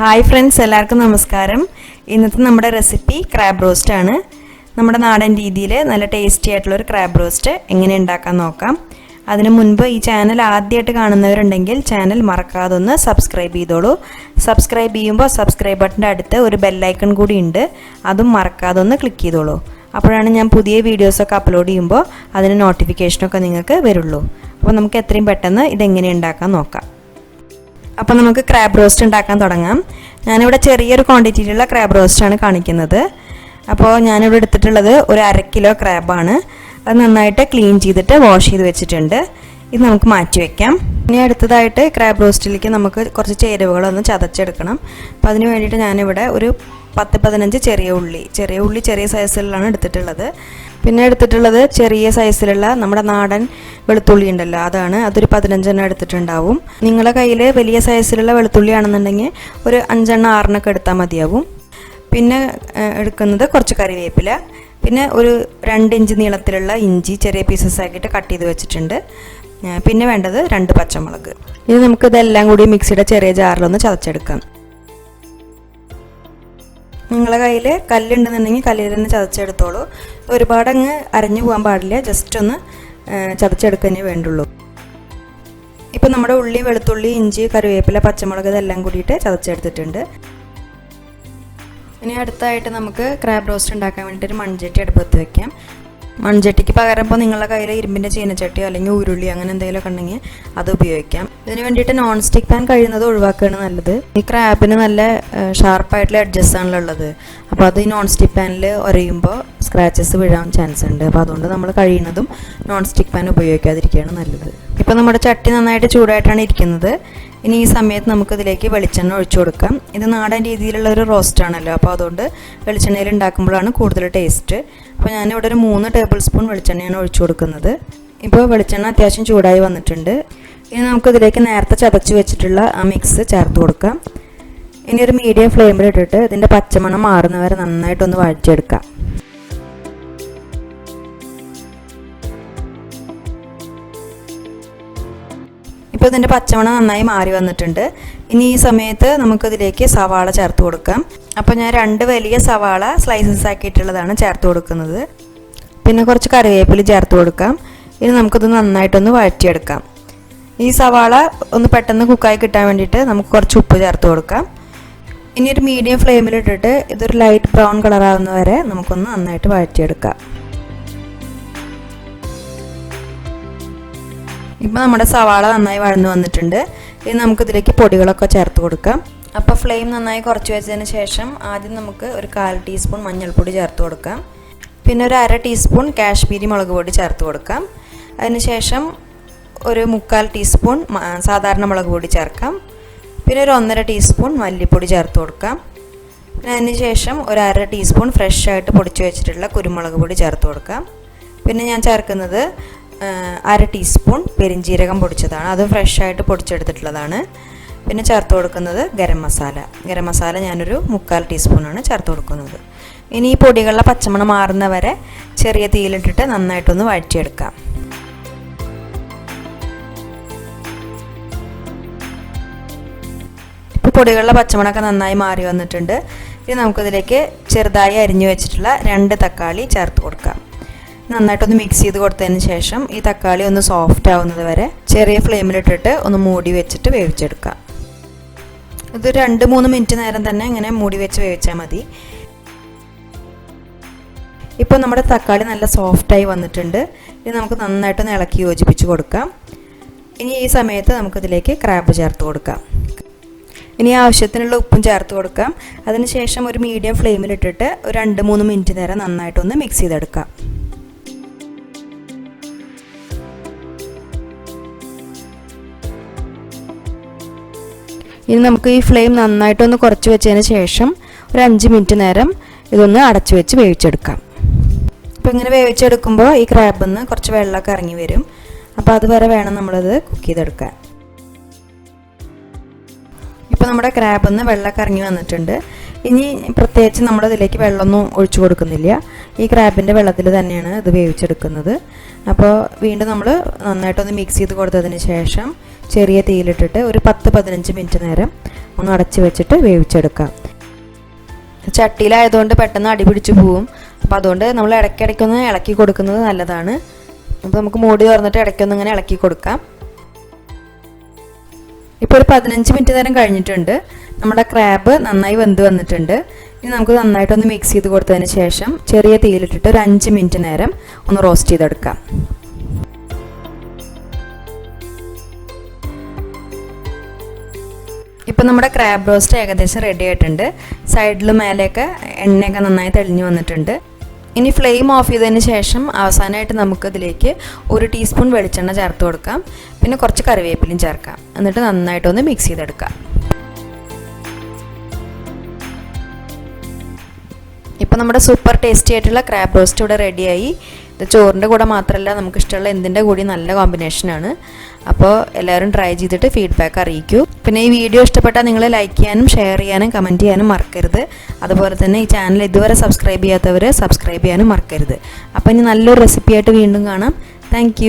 Hi friends എല്ലാവർക്കും നമസ്കാരം. ഇന്നത്തെ നമ്മുടെ റെസിപ്പി ക്രാബ് റോസ്റ്റ് ആണ്. നമ്മുടെ നാടൻ രീതിയിൽ നല്ല ടേസ്റ്റി ആയിട്ടുള്ള ഒരു ക്രാബ് റോസ്റ്റ് എങ്ങനെ ഉണ്ടാക്കാൻ നോക്കാം. അതിനു മുൻപ് ഈ ചാനൽ ആദ്യമായിട്ട് കാണുന്നവരുണ്ടെങ്കിൽ ചാനൽ മറക്കാതെ ഒന്ന് സബ്സ്ക്രൈബ് ചെയ്തോളൂ. സബ്സ്ക്രൈബ് ചെയ്യുമ്പോൾ സബ്സ്ക്രൈബ് ബട്ടന്റെ അടുത്ത് ഒരു ബെല്ലൈക്കൺ കൂടി ഉണ്ട്. അതും മറക്കാതെ ഒന്ന് ക്ലിക്ക് ചെയ്തോളൂ. അപ്പോഴാണ് ഞാൻ പുതിയ വീഡിയോസൊക്കെ അപ്ലോഡ് ചെയ്യുമ്പോൾ അതിന് നോട്ടിഫിക്കേഷനൊക്കെ നിങ്ങൾക്ക് വരുള്ളൂ. അപ്പോൾ നമുക്ക് എത്രയും പെട്ടെന്ന് ഇതെങ്ങനെ ഉണ്ടാക്കാൻ നോക്കാം. അപ്പോൾ നമുക്ക് ക്രാബ് റോസ്റ്റ് ഉണ്ടാക്കാൻ തുടങ്ങാം. ഞാനിവിടെ ചെറിയൊരു ക്വാണ്ടിറ്റിയിലുള്ള ക്രാബ് റോസ്റ്റാണ് കാണിക്കുന്നത്. അപ്പോൾ ഞാനിവിടെ എടുത്തിട്ടുള്ളത് ഒരു അര കിലോ ക്രാബാണ് അത് നന്നായിട്ട് ക്ലീൻ ചെയ്തിട്ട് വാഷ് ചെയ്ത് വെച്ചിട്ടുണ്ട്. ഇത് നമുക്ക് മാറ്റി വെക്കാം. ഇനി അടുത്തതായിട്ട് ക്രാബ് റോസ്റ്റിലേക്ക് നമുക്ക് കുറച്ച് ചേരുവകളൊന്ന് ചതച്ചെടുക്കണം. അപ്പോൾ അതിന് വേണ്ടിയിട്ട് ഞാനിവിടെ ഒരു പത്ത് പതിനഞ്ച് ചെറിയ ഉള്ളി ചെറിയ ഉള്ളി ചെറിയ സൈസിലാണ് എടുത്തിട്ടുള്ളത്. പിന്നെ എടുത്തിട്ടുള്ളത് ചെറിയ സൈസിലുള്ള നമ്മുടെ നാടൻ വെളുത്തുള്ളി ഉണ്ടല്ലോ അതാണ്. അതൊരു പതിനഞ്ചെണ്ണം എടുത്തിട്ടുണ്ടാവും. നിങ്ങളുടെ കയ്യിൽ വലിയ സൈസിലുള്ള വെളുത്തുള്ളി ആണെന്നുണ്ടെങ്കിൽ ഒരു അഞ്ചെണ്ണം ആറിനൊക്കെ എടുത്താൽ മതിയാവും. പിന്നെ എടുക്കുന്നത് കുറച്ച് കറിവേപ്പില. പിന്നെ ഒരു രണ്ട് ഇഞ്ച് നീളത്തിലുള്ള ഇഞ്ചി ചെറിയ പീസസ് ആക്കിയിട്ട് കട്ട് ചെയ്ത് വെച്ചിട്ടുണ്ട്. പിന്നെ വേണ്ടത് രണ്ട് പച്ചമുളക്. ഇനി നമുക്ക് ഇതെല്ലാം കൂടി മിക്സിയുടെ ചെറിയ ജാറിലൊന്ന് ചതച്ചെടുക്കാം. നിങ്ങളുടെ കയ്യിൽ കല്ലുണ്ടെന്നുണ്ടെങ്കിൽ കല്ലിൽ തന്നെ ചതച്ചെടുത്തോളൂ. ഒരുപാട് അങ്ങ് അരഞ്ഞു പോകാൻ പാടില്ല ജസ്റ്റ് ഒന്ന് ചതച്ചെടുക്കുന്നേ വേണ്ടുള്ളൂ. ഇപ്പം നമ്മുടെ ഉള്ളി വെളുത്തുള്ളി ഇഞ്ചി കറിവേപ്പില പച്ചമുളക് ഇതെല്ലാം കൂടിയിട്ട് ചതച്ചെടുത്തിട്ടുണ്ട്. ഇനി അടുത്തായിട്ട് നമുക്ക് ക്രാബ് റോസ്റ്റ് ഉണ്ടാക്കാൻ വേണ്ടിയിട്ട് ഒരു മൺചട്ടി അടുപ്പത്ത് വെക്കാം. മൺചട്ടിക്ക് പകരം ഇപ്പോൾ നിങ്ങളുടെ കയ്യിൽ ഇരുമ്പിന്റെ ചീനച്ചട്ടിയോ അല്ലെങ്കിൽ ഉരുളി അങ്ങനെ എന്തെങ്കിലുമൊക്കെ ഉണ്ടെങ്കിൽ അത് ഉപയോഗിക്കാം. ഇതിന് വേണ്ടിയിട്ട് നോൺ സ്റ്റിക്ക് പാൻ കഴിയുന്നത് ഒഴിവാക്കുകയാണ് നല്ലത്. ഈ ക്രാബിന് നല്ല ഷാർപ്പായിട്ടുള്ള അഡ്ജസ്റ്റ് ആണല്ലോ ഉള്ളത്. അപ്പോൾ അത് ഈ നോൺ സ്റ്റിക്ക് പാനിൽ ഉരയുമ്പോൾ സ്ക്രാച്ചസ് വീഴാൻ ചാൻസ് ഉണ്ട്. അപ്പോൾ അതുകൊണ്ട് നമ്മൾ കഴിയുന്നതും നോൺ സ്റ്റിക്ക് പാൻ ഉപയോഗിക്കാതിരിക്കുകയാണ് നല്ലത്. ഇപ്പോൾ നമ്മുടെ ചട്ടി നന്നായിട്ട് ചൂടായിട്ടാണ് ഇരിക്കുന്നത്. ഇനി ഈ സമയത്ത് നമുക്കിതിലേക്ക് വെളിച്ചെണ്ണ ഒഴിച്ചു കൊടുക്കാം. ഇത് നാടൻ രീതിയിലുള്ള ഒരു റോസ്റ്റ് ആണല്ലോ. അപ്പോൾ അതുകൊണ്ട് വെളിച്ചെണ്ണയിൽ ഉണ്ടാക്കുമ്പോഴാണ് കൂടുതൽ ടേസ്റ്റ് അപ്പോൾ ഞാനിവിടെ ഒരു മൂന്ന് ടേബിൾ സ്പൂൺ വെളിച്ചെണ്ണയാണ് ഒഴിച്ചു കൊടുക്കുന്നത്. ഇപ്പോൾ വെളിച്ചെണ്ണ അത്യാവശ്യം ചൂടായി വന്നിട്ടുണ്ട്. ഇനി നമുക്കിതിലേക്ക് നേരത്തെ ചതച്ച് വെച്ചിട്ടുള്ള ആ മിക്സ് ചേർത്ത് കൊടുക്കാം. ഇനി ഒരു മീഡിയം ഫ്ലെയിമിൽ ഇട്ടിട്ട് ഇതിന്റെ പച്ചമണം മാറുന്നവരെ നന്നായിട്ടൊന്ന് വഴറ്റിയെടുക്കാം. ഇപ്പോൾ ഇതിന്റെ പച്ചമണം നന്നായി മാറി വന്നിട്ടുണ്ട്. ഇനി ഈ സമയത്ത് നമുക്കിതിലേക്ക് സവാള ചേർത്ത് കൊടുക്കാം. അപ്പോൾ ഞാൻ രണ്ട് വലിയ സവാള സ്ലൈസസ് ആക്കിയിട്ടുള്ളതാണ് ചേർത്ത് കൊടുക്കുന്നത്. പിന്നെ കുറച്ച് കറിവേപ്പില ചേർത്ത് കൊടുക്കാം. ഇനി നമുക്കിത് നന്നായിട്ടൊന്ന് വഴറ്റിയെടുക്കാം. ഈ സവാള ഒന്ന് പെട്ടെന്ന് കുക്കായി കിട്ടാൻ വേണ്ടിയിട്ട് നമുക്ക് കുറച്ച് ഉപ്പ് ചേർത്ത് കൊടുക്കാം. ഇനി ഒരു മീഡിയം ഫ്ലെയിമിലിട്ടിട്ട് ഇതൊരു ലൈറ്റ് ബ്രൗൺ കളറാവുന്ന വരെ നമുക്കൊന്ന് നന്നായിട്ട് വഴറ്റിയെടുക്കാം. ഇപ്പം നമ്മുടെ സവാള നന്നായി വഴന്നു വന്നിട്ടുണ്ട്. ഇനി നമുക്കിതിലേക്ക് പൊടികളൊക്കെ ചേർത്ത് കൊടുക്കാം. അപ്പോൾ ഫ്ലെയിം നന്നായി കുറച്ച് വെച്ചതിന് ശേഷം ആദ്യം നമുക്ക് ഒരു കാൽ ടീസ്പൂൺ മഞ്ഞൾപ്പൊടി ചേർത്ത് കൊടുക്കാം. പിന്നെ ഒരു അര ടീസ്പൂൺ കാശ്മീരി മുളക് പൊടി ചേർത്ത് കൊടുക്കാം. അതിനുശേഷം ഒരു മുക്കാൽ ടീസ്പൂൺ സാധാരണ മുളക് പൊടി ചേർക്കാം. പിന്നെ ഒരു ഒന്നര ടീസ്പൂൺ മല്ലിപ്പൊടി ചേർത്ത് കൊടുക്കാം. പിന്നെ അതിന് ശേഷം ഒരു അര ടീസ്പൂൺ ഫ്രഷ് ആയിട്ട് പൊടിച്ച് വെച്ചിട്ടുള്ള കുരുമുളക് പൊടി ചേർത്ത് കൊടുക്കാം. പിന്നെ ഞാൻ ചേർക്കുന്നത് അര ടീസ്പൂൺ പെരിഞ്ജീരകം പൊടിച്ചതാണ്. അത് ഫ്രഷായിട്ട് പൊടിച്ചെടുത്തിട്ടുള്ളതാണ്. പിന്നെ ചേർത്ത് കൊടുക്കുന്നത് ഗരം മസാല. ഗരം മസാല ഞാനൊരു മുക്കാൽ ടീസ്പൂണാണ് ചേർത്ത് കൊടുക്കുന്നത്. ഇനി ഈ പൊടികളുടെ പച്ചമണം മാറുന്ന വരെ ചെറിയ തീയിലിട്ടിട്ട് നന്നായിട്ടൊന്ന് വഴറ്റിയെടുക്കാം. ഇപ്പോൾ പൊടികളുടെ പച്ചമണമൊക്കെ നന്നായി മാറി വന്നിട്ടുണ്ട്. ഇനി നമുക്കിതിലേക്ക് ചെറുതായി അരിഞ്ഞു വെച്ചിട്ടുള്ള രണ്ട് തക്കാളി ചേർത്ത് കൊടുക്കാം. നന്നായിട്ടൊന്ന് മിക്സ് ചെയ്ത് കൊടുത്തതിന് ശേഷം ഈ തക്കാളി ഒന്ന് സോഫ്റ്റ് ആവുന്നത് വരെ ചെറിയ ഫ്ലെയിമിലിട്ടിട്ട് ഒന്ന് മൂടി വെച്ചിട്ട് വേവിച്ചെടുക്കുക. ഇത് രണ്ട് മൂന്ന് മിനിറ്റ് നേരം തന്നെ ഇങ്ങനെ മൂടി വെച്ച് വേവിച്ചാൽ മതി. ഇപ്പോൾ നമ്മുടെ തക്കാളി നല്ല സോഫ്റ്റായി വന്നിട്ടുണ്ട്. ഇനി നമുക്ക് നന്നായിട്ടൊന്ന് ഇളക്കി യോജിപ്പിച്ച് കൊടുക്കാം. ഇനി ഈ സമയത്ത് നമുക്കിതിലേക്ക് ക്രാബ് ചേർത്ത് കൊടുക്കാം. ഇനി ആവശ്യത്തിനുള്ള ഉപ്പും ചേർത്ത് കൊടുക്കാം. അതിനുശേഷം ഒരു മീഡിയം ഫ്ലെയിമിലിട്ടിട്ട് ഒരു രണ്ട് മൂന്ന് മിനിറ്റ് നേരം നന്നായിട്ടൊന്ന് മിക്സ് ചെയ്തെടുക്കാം. ഇനി നമുക്ക് ഈ ഫ്ലെയിം നന്നായിട്ടൊന്ന് കുറച്ച് വെച്ചതിന് ശേഷം ഒരു അഞ്ച് മിനിറ്റ് നേരം ഇതൊന്ന് അടച്ചു വെച്ച് വേവിച്ചെടുക്കാം. അപ്പോൾ ഇങ്ങനെ വേവിച്ചെടുക്കുമ്പോൾ ഈ ക്രാബിൽ നിന്ന് കുറച്ച് വെള്ളമൊക്കെ ഇറങ്ങി വരും. അപ്പോൾ അതുവരെ വേണം നമ്മളിത് കുക്ക് ചെയ്തെടുക്കാൻ. ഇപ്പോൾ നമ്മുടെ ക്രാബിൽ നിന്ന് വെള്ളമൊക്കെ ഇറങ്ങി വന്നിട്ടുണ്ട്. ഇനി പ്രത്യേകിച്ച് നമ്മളിതിലേക്ക് വെള്ളമൊന്നും ഒഴിച്ചു കൊടുക്കുന്നില്ല. ഈ ക്രാബിന്റെ വെള്ളത്തിൽ തന്നെയാണ് ഇത് വേവിച്ചെടുക്കുന്നത്. അപ്പോൾ വീണ്ടും നമ്മൾ നന്നായിട്ടൊന്ന് മിക്സ് ചെയ്ത് കൊടുത്തതിന് ശേഷം ചെറിയ തീയിലിട്ടിട്ട് ഒരു പത്ത് പതിനഞ്ച് മിനിറ്റ് നേരം ഒന്ന് അടച്ച് വെച്ചിട്ട് വേവിച്ചെടുക്കാം. ചട്ടിയിലായതുകൊണ്ട് പെട്ടെന്ന് അടി പിടിച്ചു പോവും. അപ്പോൾ അതുകൊണ്ട് നമ്മൾ ഇടയ്ക്കിടയ്ക്കൊന്ന് ഇളക്കി കൊടുക്കുന്നത് നല്ലതാണ്. അപ്പോൾ നമുക്ക് മൂടി തുറന്നിട്ട് ഇടയ്ക്കൊന്ന് ഇങ്ങനെ ഇളക്കി കൊടുക്കാം. ഇപ്പോൾ ഒരു പതിനഞ്ച് മിനിറ്റ് നേരം കഴിഞ്ഞിട്ടുണ്ട്. നമ്മുടെ ക്രാബ് നന്നായി വെന്ത് വന്നിട്ടുണ്ട്. ഇനി നമുക്ക് നന്നായിട്ടൊന്ന് മിക്സ് ചെയ്ത് കൊടുത്തതിന് ശേഷം ചെറിയ തീയിലിട്ടിട്ട് ഒരു അഞ്ച് മിനിറ്റ് നേരം ഒന്ന് റോസ്റ്റ് ചെയ്തെടുക്കാം. ഇപ്പം നമ്മുടെ ക്രാബ് റോസ്റ്റ് ഏകദേശം റെഡി ആയിട്ടുണ്ട്. സൈഡിലും മേലെയൊക്കെ എണ്ണയൊക്കെ നന്നായി തെളിഞ്ഞു വന്നിട്ടുണ്ട്. ഇനി ഫ്ലെയിം ഓഫ് ചെയ്തതിന് ശേഷം അവസാനമായിട്ട് നമുക്ക് ഇതിലേക്ക് ഒരു ടീസ്പൂൺ വെളിച്ചെണ്ണ ചേർത്ത് കൊടുക്കാം. പിന്നെ കുറച്ച് കറിവേപ്പിലയും ചേർക്കാം. എന്നിട്ട് നന്നായിട്ടൊന്ന് മിക്സ് ചെയ്തെടുക്കാം. ഇപ്പം നമ്മുടെ സൂപ്പർ ടേസ്റ്റി ആയിട്ടുള്ള ക്രാബ് റോസ്റ്റ് ഇവിടെ റെഡിയായി ഇത് ചോറിന്റെ കൂടെ മാത്രമല്ല നമുക്ക് ഇഷ്ടമുള്ള എന്തിന്റെ കൂടി നല്ല കോമ്പിനേഷനാണ് അപ്പോൾ എല്ലാവരും ട്രൈ ചെയ്തിട്ട് ഫീഡ്ബാക്ക് അറിയിക്കൂ. പിന്നെ ഈ വീഡിയോ ഇഷ്ടപ്പെട്ടാൽ നിങ്ങൾ ലൈക്ക് ചെയ്യാനും ഷെയർ ചെയ്യാനും കമന്റ് ചെയ്യാനും മറക്കരുത്. അതുപോലെ തന്നെ ഈ ചാനൽ ഇതുവരെ സബ്സ്ക്രൈബ് ചെയ്യാത്തവർ സബ്സ്ക്രൈബ് ചെയ്യാനും മറക്കരുത്. അപ്പോൾ ഇനി നല്ലൊരു റെസിപ്പിയായിട്ട് വീണ്ടും കാണാം. താങ്ക്